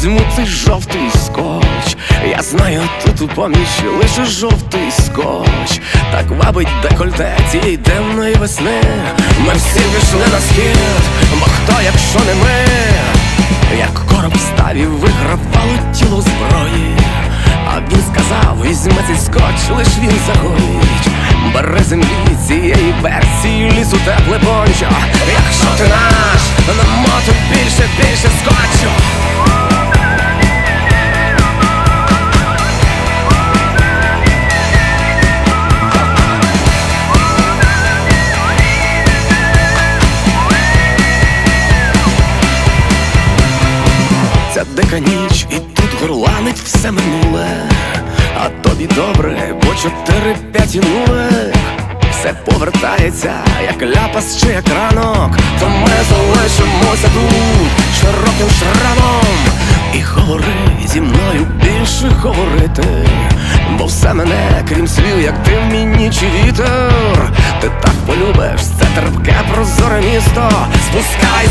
Візьму цей жовтий скотч. Я знаю, тут у поміч лише жовтий скотч. Так вабить декольте цієї темної весни. Ми всі пішли на схід, бо хто, якщо не ми, як короб ставів вигравало тіло зброї. А він сказав, візьми цей скотч, лиш він загоїть. Бери землі цієї берці, лісу тепле пончо. Якщо ти наш, намотуй більше, більше Ця дика ніч і тут горланить все минуле, а тобі добре, бо чотири-п'ять і нуле Все повертається, як ляпас чи як ранок, то ми залишимося тут широким шрамом. І говори зі мною більше говорити, бо все мене, крім слів, як ти в мій ніч і вітер. Ти так полюбиш це терпке прозоре місто. Спускай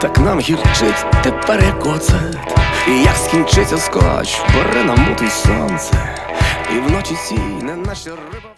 так нам гірчить тепер як оцет І як скінчиться скотч, бере намутий сонце. І вночі сій, не наче риба